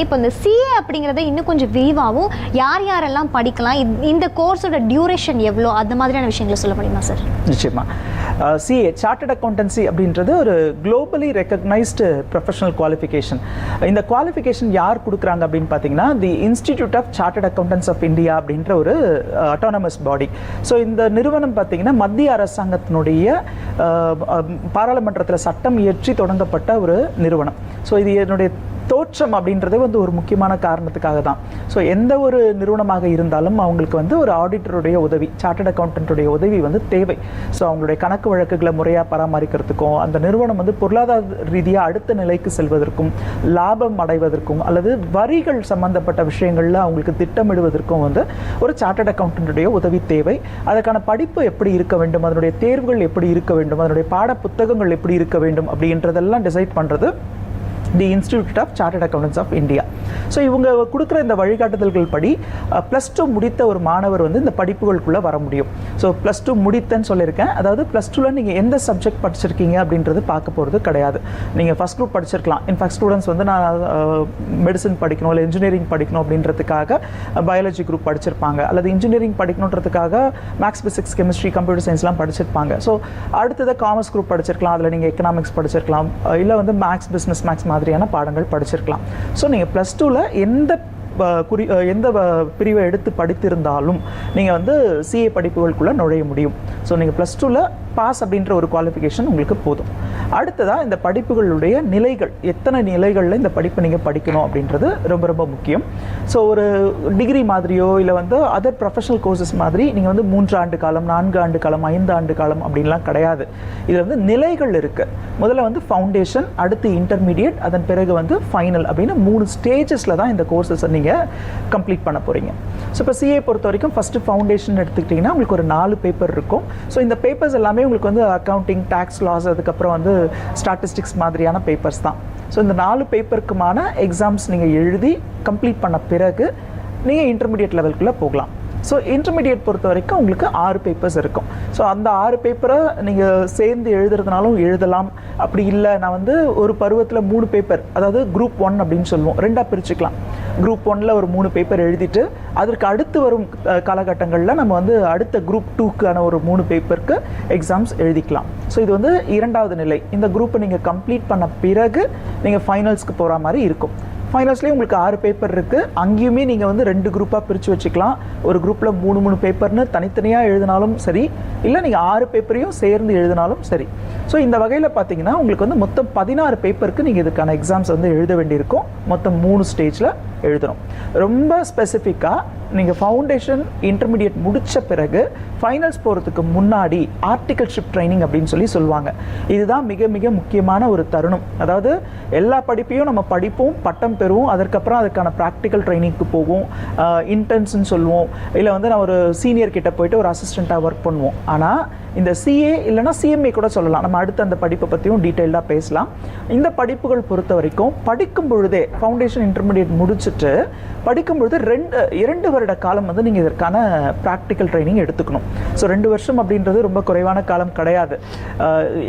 இப்போ இந்த சிஏ அப்படிங்கிறத இன்னும் கொஞ்சம் விரிவாகவும் யார் யாரெல்லாம் படிக்கலாம் இந்த- கோர்ஸோட டியூரேஷன் எவ்வளோ அந்த மாதிரியான விஷயங்களை சொல்ல முடியுமா சார் நிச்சயமா. சிஏ சார்ட்டட் அக்கௌண்டன்சி அப்படின்றது ஒரு குளோபலி ரெக்கக்னைஸ்டு ப்ரொஃபஷனல் குவாலிஃபிகேஷன் இந்த குவாலிஃபிகேஷன் யார் கொடுக்குறாங்க அப்படின்னு பார்த்தீங்கன்னா the institute of chartered accountants of India அப்படின்ற ஒரு அட்டானமஸ் பாடி ஸோ இந்த நிறுவனம் பார்த்தீங்கன்னா மத்திய அரசாங்கத்தினுடைய பாராளுமன்றத்தில் சட்டம் இயற்றி தொடங்கப்பட்ட ஒரு நிறுவனம். ஸோ இது என்னுடைய தோற்றம் அப்படின்றது வந்து ஒரு முக்கியமான காரணத்துக்காக தான் ஸோ எந்த ஒரு நிறுவனமாக இருந்தாலும் அவங்களுக்கு வந்து ஒரு ஆடிட்டருடைய உதவி சார்ட்டட் அக்கௌண்டன்ட்டுடைய உதவி வந்து தேவை. ஸோ அவங்களுடைய கணக்கு வழக்குகளை முறையாக பராமரிக்கிறதுக்கும் அந்த நிறுவனம் வந்து பொருளாதார ரீதியாக அடுத்த நிலைக்கு செல்வதற்கும் லாபம் அடைவதற்கும் அல்லது வரிகள் சம்பந்தப்பட்ட விஷயங்களில் அவங்களுக்கு திட்டமிடுவதற்கும் வந்து ஒரு சார்ட்டர்ட் அக்கௌண்டன்ட்டுடைய உதவி தேவை. அதற்கான படிப்பு எப்படி இருக்க வேண்டும் அதனுடைய தேர்வுகள் எப்படி இருக்க வேண்டும் அதனுடைய பாட புத்தகங்கள் எப்படி இருக்க வேண்டும் அப்படின்றதெல்லாம் டிசைட் பண்ணுறது the institute of chartered accountants of India so இவங்க கொடுக்குற இந்த வழிகாட்டுதல்கள் படி ப்ளஸ் டூ முடித்த ஒரு மாணவர் வந்து இந்த படிப்புகளுக்குள்ளே வர முடியும். ஸோ ப்ளஸ் டூ முடித்தேன்னு சொல்லியிருக்கேன். அதாவது ப்ளஸ் டூவில் நீங்கள் எந்த சப்ஜெக்ட் படிச்சிருக்கீங்க அப்படின்றது பார்க்க போகிறது கிடையாது. நீங்கள் ஃபஸ்ட் குரூப் படிச்சிருக்கலாம். இன்ஃபேக்ட் ஸ்டூடெண்ட்ஸ் வந்து நான் மெடிசன் படிக்கணும் இல்லை இன்ஜினியரிங் படிக்கணும் அப்படின்றதுக்காக பயாலஜி குரூப் படிச்சிருப்பாங்க. அல்லது இன்ஜினியரிங் படிக்கணுன்றதுக்காக மேக்ஸ் பிசிக்ஸ் கெமிஸ்ட்ரி கம்ப்யூட்டர் சயின்ஸ்லாம் படிச்சிருப்பாங்க. ஸோ அடுத்தது காமர்ஸ் குரூப் படிச்சிருக்கலாம். அதில் நீங்கள் எக்கனாமிக்ஸ் படிச்சிருக்கலாம். இல்லை வந்து மேக்ஸ் பிஸ்னஸ் மேக்ஸ் மாதிரியான பாடங்கள் படிச்சிருக்கலாம். ஸோ நீங்கள் ப்ளஸ் டூவில் எந்த குறி எந்த பிரிவை எடுத்து படித்திருந்தாலும் நீங்கள் வந்து சிஏ படிப்புகளுக்குள்ளே நுழைய முடியும். ஸோ நீங்கள் ப்ளஸ் டூவில் பாஸ் அப்படின்ற ஒரு குவாலிஃபிகேஷன் உங்களுக்கு போதும். அடுத்ததாக இந்த படிப்புகளுடைய நிலைகள். எத்தனை நிலைகளில் இந்த படிப்பை நீங்கள் படிக்கணும் அப்படின்றது ரொம்ப ரொம்ப முக்கியம். ஸோ ஒரு டிகிரி மாதிரியோ இல்லை வந்து அதர் ப்ரொஃபஷனல் கோர்சஸ் மாதிரி நீங்கள் வந்து மூன்று ஆண்டு காலம் நான்கு ஆண்டு காலம் ஐந்து ஆண்டு காலம் அப்படின்லாம் கிடையாது. இதில் வந்து நிலைகள் இருக்குது முதல்ல வந்து ஃபவுண்டேஷன் அடுத்து இன்டர்மீடியட் அதன் பிறகு வந்து ஃபைனல் அப்படின்னு மூணு ஸ்டேஜஸில் தான் இந்த கோர்சஸை நீங்கள் கம்ப்ளீட் பண்ண போகிறீங்க ஸோ இப்போ சிஏ பொறுத்த வரைக்கும் ஃபஸ்ட்டு ஃபவுண்டேஷன் எடுத்துக்கிட்டிங்கன்னா உங்களுக்கு ஒரு நாலு பேப்பர் இருக்கும். ஸோ இந்த பேப்பர்ஸ் எல்லாமே உங்களுக்கு வந்து அக்கௌண்டிங் டேக்ஸ் லாஸ் அதுக்கப்புறம் வந்து ஸ்டாட்டிஸ்டிக்ஸ் மாதிரியான பேப்பர்ஸ் தான். ஸோ இந்த நாலு பேப்பருக்குமான எக்ஸாம்ஸ் நீங்கள் எழுதி கம்ப்ளீட் பண்ண பிறகு நீங்கள் இன்டர்மீடியட் லெவல்குள்ளே போகலாம். ஸோ இன்டர்மீடியட் பொறுத்த வரைக்கும் உங்களுக்கு ஆறு பேப்பர்ஸ் இருக்கும். ஸோ அந்த ஆறு பேப்பரை நீங்கள் சேர்ந்து எழுதுறதுனாலும் எழுதலாம். அப்படி இல்லை நான் வந்து ஒரு பருவத்தில் மூணு பேப்பர் அதாவது குரூப் ஒன் அப்படின்னு சொல்லுவோம். ரெண்டாக பிரிச்சுக்கலாம். குரூப் ஒன்னில் ஒரு மூணு பேப்பர் எழுதிட்டு அதற்கு அடுத்து வரும் காலகட்டங்களில் நம்ம வந்து அடுத்த குரூப் டூக்கான ஒரு மூணு பேப்பருக்கு எக்ஸாம்ஸ் எழுதிக்கலாம். ஸோ இது வந்து இரண்டாவது நிலை. இந்த குரூப்பை நீங்கள் கம்ப்ளீட் பண்ண பிறகு நீங்கள் ஃபைனல்ஸ்க்கு போகிற மாதிரி இருக்கும். ஃபைனல்ஸ்லேயே உங்களுக்கு ஆறு பேப்பர் இருக்குது அங்கேயுமே நீங்கள் வந்து ரெண்டு குரூப்பாக பிரித்து வச்சுக்கலாம். ஒரு குரூப்பில் மூணு மூணு பேப்பர்னு தனித்தனியாக எழுதினாலும் சரி. இல்லை நீங்கள் ஆறு பேப்பரையும் சேர்ந்து எழுதினாலும் சரி. ஸோ இந்த வகையில் பார்த்தீங்கன்னா உங்களுக்கு வந்து மொத்தம் பதினாறு பேப்பருக்கு நீங்கள் இதுக்கான எக்ஸாம்ஸ் வந்து எழுத வேண்டியிருக்கும். மொத்தம் மூணு ஸ்டேஜில் எழுதணும். ரொம்ப ஸ்பெசிஃபிக்காக நீங்கள் ஃபவுண்டேஷன் இன்டர்மீடியட் முடித்த பிறகு ஃபைனல்ஸ் போகிறதுக்கு முன்னாடி ஆர்டிகல்ஷிப் ட்ரைனிங் அப்படின்னு சொல்லி சொல்லுவாங்க. இதுதான் மிக மிக முக்கியமான ஒரு தருணம். அதாவது எல்லா படிப்பையும் நம்ம படிப்போம் பட்டம் பெறுவோம். அதற்கப்புறம் அதுக்கான ப்ராக்டிக்கல் ட்ரைனிங்க்கு போவோம் இன்டர்ன்ஸ்னு சொல்லுவோம். இல்லை வந்து நான் ஒரு சீனியர் கிட்ட போயிட்டு ஒரு அசிஸ்டண்ட்டாக ஒர்க் பண்ணுவோம். ஆனால் இந்த சிஏ இல்லைன்னா சிஎம்ஏ கூட சொல்லலாம். நம்ம அடுத்து அந்த படிப்பை பற்றியும் டீட்டெயிலாக பேசலாம். இந்த படிப்புகள் பொறுத்த வரைக்கும் படிக்கும் பொழுதே ஃபவுண்டேஷன் இன்டர்மீடியட் முடிச்சுட்டு படிக்கும் பொழுது ரெண்டு இரண்டு வருட காலம் வந்து நீங்கள் இதற்கான ப்ராக்டிக்கல் ட்ரைனிங் எடுத்துக்கணும். ஸோ ரெண்டு வருஷம் அப்படின்றது ரொம்ப குறைவான காலம் கிடையாது.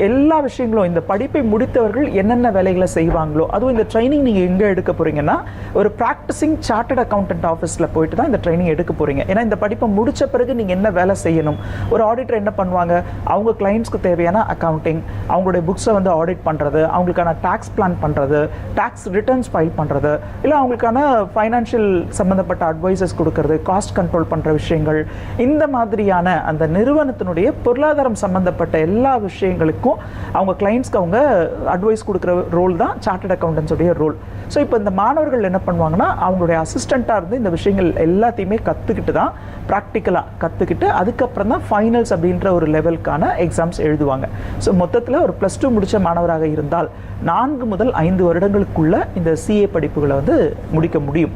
எல்லா விஷயங்களும் இந்த படிப்பை முடித்தவர்கள் என்னென்ன வேலைகளை செய்வாங்களோ அதுவும் இந்த ட்ரைனிங் நீங்கள் எங்கே எடுக்க போகிறீங்கன்னா ஒரு ப்ராக்டிசிங் சார்ட்டட் அக்கௌண்டன்ட் ஆஃபீஸில் போயிட்டு தான் இந்த ட்ரைனிங் எடுக்க போகிறீங்க ஏன்னா இந்த படிப்பை முடிச்ச பிறகு நீங்கள் என்ன வேலை செய்யணும்? ஒரு ஆடிட்டர் என்ன பண்ணுவாங்க? அவங்க கிளைண்ட்ஸ்க்கு தேவையான அக்கௌண்டிங் அவங்களுடைய புக்ஸை வந்து ஆடிட் பண்ணுறது அவங்களுக்கான டேக்ஸ் பிளான் பண்ணுறது டேக்ஸ் ரிட்டர்ன்ஸ் ஃபைல் பண்ணுறது இல்லை அவங்களுக்கான ஃபைனான்ஷியல் சம்மந்தப்பட்ட அட்வைசஸ் கொடுக்கறது காஸ்ட் கண்ட்ரோல் பண்ணுற விஷயங்கள். இந்த மாதிரியான அந்த நிறுவனத்தினுடைய பொருளாதாரம் சம்மந்தப்பட்ட எல்லா விஷயங்களுக்கும் அவங்க கிளைண்ட்ஸ்க்கு அவங்க அட்வைஸ் கொடுக்குற ரோல் தான் சார்ட்டட் அக்கௌண்டன்ஸுடைய ரோல் ஸோ இப்போ இந்த மாணவர்கள் என்ன பண்ணுவாங்கன்னா அவங்களுடைய அசிஸ்டண்ட்டாக இருந்து இந்த விஷயங்கள் எல்லாத்தையுமே கற்றுக்கிட்டு தான் ப்ராக்டிக்கலாக கற்றுக்கிட்டு அதுக்கப்புறம் தான் ஃபைனல்ஸ் அப்படின்ற ஒரு லெவலுக்கான எக்ஸாம்ஸ் எழுதுவாங்க. ஸோ மொத்தத்தில் ஒரு ப்ளஸ் டூ முடித்த மாணவராக இருந்தால் நான்கு முதல் ஐந்து வருடங்களுக்குள்ள இந்த சிஏ படிப்புகளை வந்து முடிக்க முடியும்.